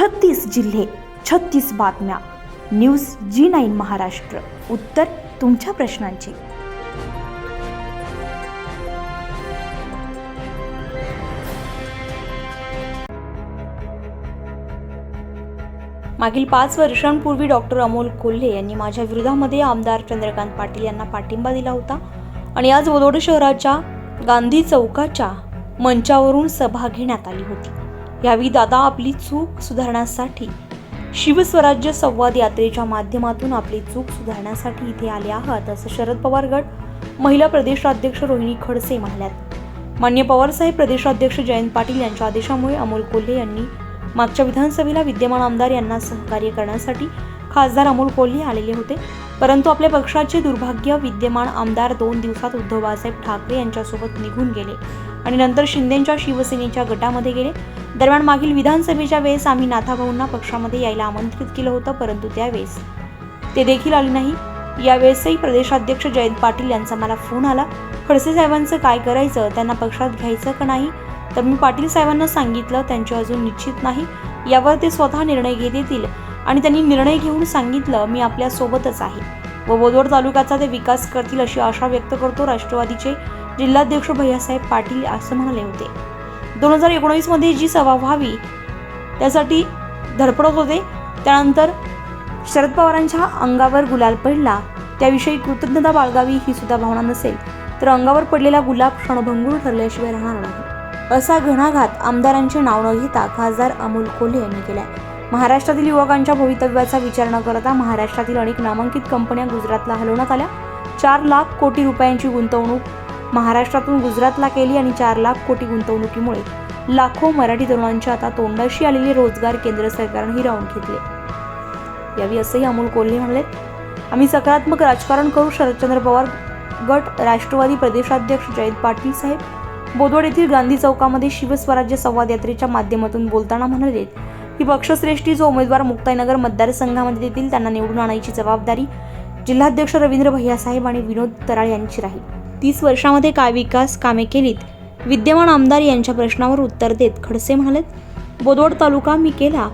छत्तीस जिल्हे छत्तीस बातम्या. News G nine Maharashtra. उत्तर तुमच्या प्रश्नांची. मागील पाच वर्षांपूर्वी डॉक्टर अमोल कोल्हे यांनी माझ्या विरोधामध्ये आमदार चंद्रकांत पाटील यांना पाठिंबा दिला होता आणि आज वडोद शहराच्या गांधी चौकाच्या मंचावरून सभा घेण्यात आली होती. यावेळी दादा आपली चूक सुधारण्यासाठी शिवस्वराज्य संवाद यात्रेच्या माध्यमातून आपली चूक सुधारण्यासाठी इथे आले आहात असं शरद पवार गट महिला प्रदेशाध्यक्ष रोहिणी खडसे म्हणाल्यात. मान्य पवारसाहेब प्रदेशाध्यक्ष जयंत पाटील यांच्या आदेशामुळे अमोल कोल्हे यांनी मागच्या विधानसभेला विद्यमान आमदार यांना सहकार्य करण्यासाठी खासदार अमोल कोल्हे आलेले होते. परंतु आपल्या पक्षाचे दुर्भाग्य विद्यमान आमदार दोन दिवसात उद्धव बाळासाहेब ठाकरे यांच्यासोबत निघून गेले आणि नंतर शिंदेच्या शिवसेनेच्या गटामध्ये गेले. दरम्यान मागील विधानसभेच्या वेळेस आम्ही नाथाभाऊंना पक्षामध्ये यायला आमंत्रित केलं होतं परंतु त्यावेळेस ते देखील आले नाही. यावेळेसही प्रदेशाध्यक्ष जयंत पाटील यांचा मला फोन आला. खडसे साहेबांचं काय करायचं त्यांना पक्षात घ्यायचं का नाही? तर मी पाटील साहेबांना सांगितलं त्यांचे अजून निश्चित नाही. यावर ते स्वतः निर्णय घेत येतील आणि त्यांनी निर्णय घेऊन सांगितलं मी आपल्या सोबतच आहे. व बोदवड तालुक्याचा ते विकास करतील अशी आशा व्यक्त करतो राष्ट्रवादीचे जिल्हाध्यक्ष भैयासाहेब पाटील असं म्हणाले होते. दोन हजार एकोणीसमध्ये जी सभा व्हावी त्यासाठी धडपडत होते. त्यानंतर शरद पवारांच्या अंगावर गुलाल पडला. त्याविषयी कृतज्ञता बाळगावी ही सुद्धा भावना नसेल तर अंगावर पडलेला गुलाब क्षणभंगूर ठरल्याशिवाय राहणार नाही. असा घणाघात आमदारांचे नाव न घेता खासदार अमोल कोल्हे यांनी केलाय. महाराष्ट्रातील युवकांच्या भवितव्याचा विचार न करता महाराष्ट्रातील अनेक नामांकित कंपन्या गुजरातला हलवण्यात आल्या. चार लाख कोटी रुपयांची गुंतवणूक महाराष्ट्रातून गुजरातला केली आणि चार लाख कोटी गुंतवणुकीमुळे लाखो मराठी तरुणांच्या आता तोंडाशी आलेले रोजगार केंद्र सरकारने हिरावून घेतले. यावेळी असंही अमोल कोल्हे म्हणाले आम्ही सकारात्मक राजकारण करू शरदचंद्र पवार गट राष्ट्रवादी प्रदेशाध्यक्ष जयंत पाटील साहेब बोदवड येथील गांधी चौकामध्ये शिवस्वराज्य संवाद यात्रेच्या माध्यमातून बोलताना म्हणाले की पक्षश्रेष्ठी जो उमेदवार मुक्ताईनगर मतदारसंघामध्ये देतील त्यांना निवडून आणायची जबाबदारी जिल्हाध्यक्ष रवींद्र भैयासाहेब आणि विनोद तराळ यांची राहील. तीस वर्षामध्ये काय विकास कामे केलीत? विद्यमान आमदार यांच्या प्रश्नावर उत्तर देत खडसे म्हणालेत बोदवड तालुका मी केला.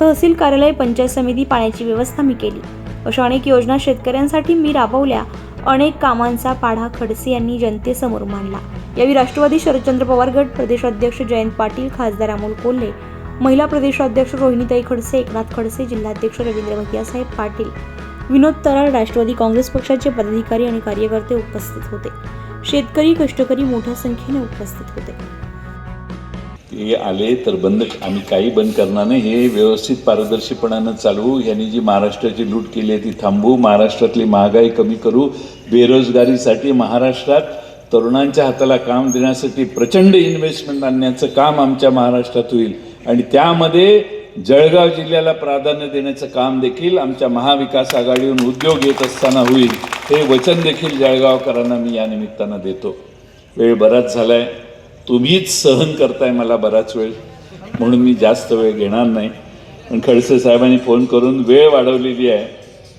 तहसील कार्यालय पंचायत समिती पाण्याची व्यवस्था मी केली. अशा अनेक योजना शेतकऱ्यांसाठी मी राबवल्या. अनेक कामांचा पाढा खडसे यांनी जनतेसमोर मांडला. यावेळी राष्ट्रवादी शरदचंद्र पवार गट प्रदेशाध्यक्ष जयंत पाटील खासदार अमोल कोल्हे महिला प्रदेशाध्यक्ष रोहिणीताई खडसे एकनाथ खडसे जिल्हाध्यक्ष रवींद्र भैयासाहेब पाटील विनोद तराळ राष्ट्रवादी काँग्रेस पक्षाचे पदाधिकारी आणि कार्यकर्ते उपस्थित होते. शेतकरी कष्टकरी मोठ्या संख्येने उपस्थित होते. ते आले तर बंद आम्ही काही बंद करणार नाही. हे व्यवस्थित पारदर्शीपणानं चालवू. यांनी जी महाराष्ट्राची लूट केली आहे ती थांबवू. महाराष्ट्रातली महागाई कमी करू. बेरोजगारीसाठी महाराष्ट्रात तरुणांच्या हाताला काम देण्यासाठी प्रचंड इन्व्हेस्टमेंट आणण्याचं काम आमच्या महाराष्ट्रात होईल. आणि त्यामध्ये जळगाव जिल्ह्याला प्राधान्य देण्याचं काम देखील आमच्या महाविकास आघाडीहून उद्योग येत असताना होईल हे वचन देखील जळगावकरांना मी या निमित्तानं देतो. वेळ बराच झाला आहे तुम्हीच सहन करताय मला बराच वेळ. म्हणून मी जास्त वेळ घेणार नाही. पण खडसे साहेबांनी फोन करून वेळ वाढवलेली आहे.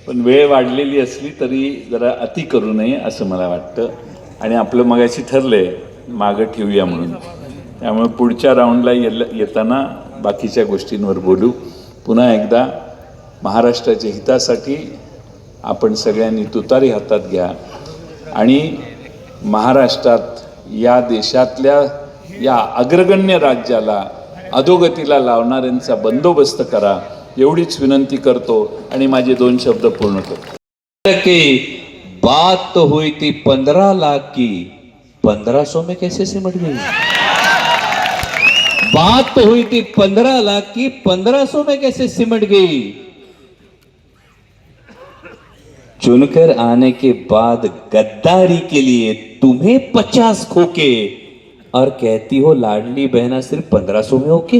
पण वेळ वाढलेली असली तरी जरा अति करू नये असं मला वाटतं. आणि आपलं मगाशी आहे मागं ठेवूया म्हणून. त्यामुळे पुढच्या राऊंडला येल येताना बाकीच्या गोष्टींवर बोलू. पुन्हा एकदा महाराष्ट्राच्या हितासाठी आपण सगळ्यांनी तुतारी हातात घ्या. आणि महाराष्ट्रात या देशातल्या या अग्रगण्य राज्याला अधोगतीला लावणाऱ्यांचा बंदोबस्त करा. एवढीच विनंती करतो आणि माझे दोन शब्द पूर्ण करतो. की बात तो हुई पंधरा लाख की पंधरा सो में कैसे सिमट गई? बात तो हुई थी पंद्रह लाख की पंद्रह सौ में कैसे सिमट गई? चुनकर आने के बाद गद्दारी के लिए तुम्हें पचास खोके। और कहती हो लाडली बहना सिर्फ पंद्रह सौ में ओके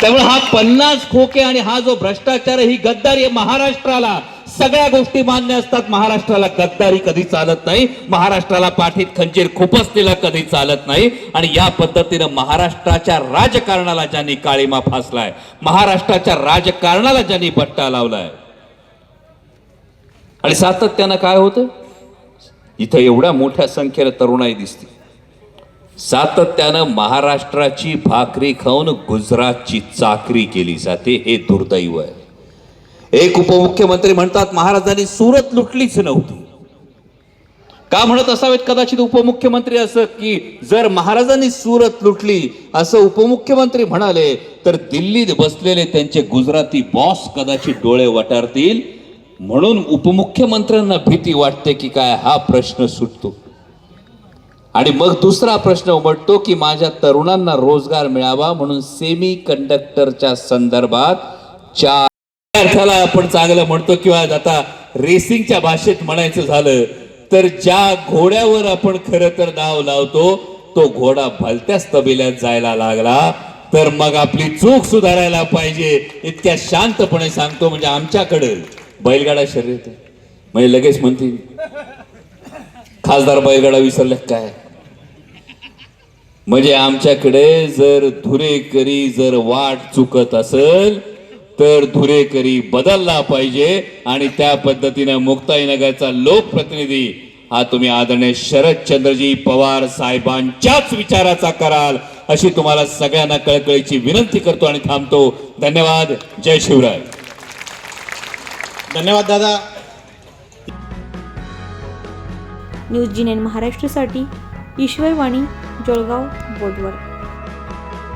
त्यामुळे हा पन्नास खोके आणि हा जो भ्रष्टाचार ही गद्दारी महाराष्ट्राला. सगळ्या गोष्टी मान्य असतात. महाराष्ट्राला गद्दारी कधी चालत नाही. महाराष्ट्राला पाठीत खंजीर खुपसलेला कधी चालत नाही. आणि या पद्धतीनं महाराष्ट्राच्या राजकारणाला ज्यांनी काळीमा फासलाय महाराष्ट्राच्या राजकारणाला ज्यांनी पट्टा लावलाय. आणि सातत्यानं काय होतं इथं एवढ्या मोठ्या संख्येनं तरुणाई दिसते. सातत्यानं महाराष्ट्राची भाकरी खाऊन गुजरातची चाकरी केली जाते. हे दुर्दैव आहे. एक उपमुख्यमंत्री म्हणतात महाराजांनी सुरत लुटलीच नव्हती. का म्हणत असावेत कदाचित उपमुख्यमंत्री असं की जर महाराजांनी सुरत लुटली असं उपमुख्यमंत्री म्हणाले तर दिल्लीत बसलेले त्यांचे गुजराती बॉस कदाचित डोळे वटारतील. म्हणून उपमुख्यमंत्र्यांना भीती वाटते की काय हा प्रश्न सुटतो. आणि मग दुसरा प्रश्न उमटतो की माझ्या तरुणांना रोजगार मिळावा म्हणून सेमी कंडक्टरच्या संदर्भात चार अर्थाला आपण चांगलं म्हणतो किंवा आता रेसिंगच्या भाषेत म्हणायचं झालं तर ज्या घोड्यावर आपण खरं तर नाव लावतो तो घोडा भलत्याच तबेल्यात जायला लागला. तर मग आपली चूक सुधारायला पाहिजे इतक्या शांतपणे सांगतो म्हणजे आमच्याकडे बैलगाडा शर्यत म्हणजे लगेच म्हणतील खासदार बैलगाडा विसरले काय? म्हणजे आमच्याकडे जर धुरेकरी जर वाट चुकत असेल तर धुरेकरी बदलला पाहिजे आणि त्या पद्धतीने मुक्ताईनगरचा लोकप्रतिनिधी हा तुम्ही आदरणीय शरदचंद्रजी पवार साहेबांच्याच विचाराचा कराल अशी तुम्हाला सगळ्यांना कळकळीची विनंती करतो आणि थांबतो. धन्यवाद. जय शिवराय. धन्यवाद दादा. न्यूज जी नाईन महाराष्ट्रासाठी ईश्वरवाणी जळगाव बोदवड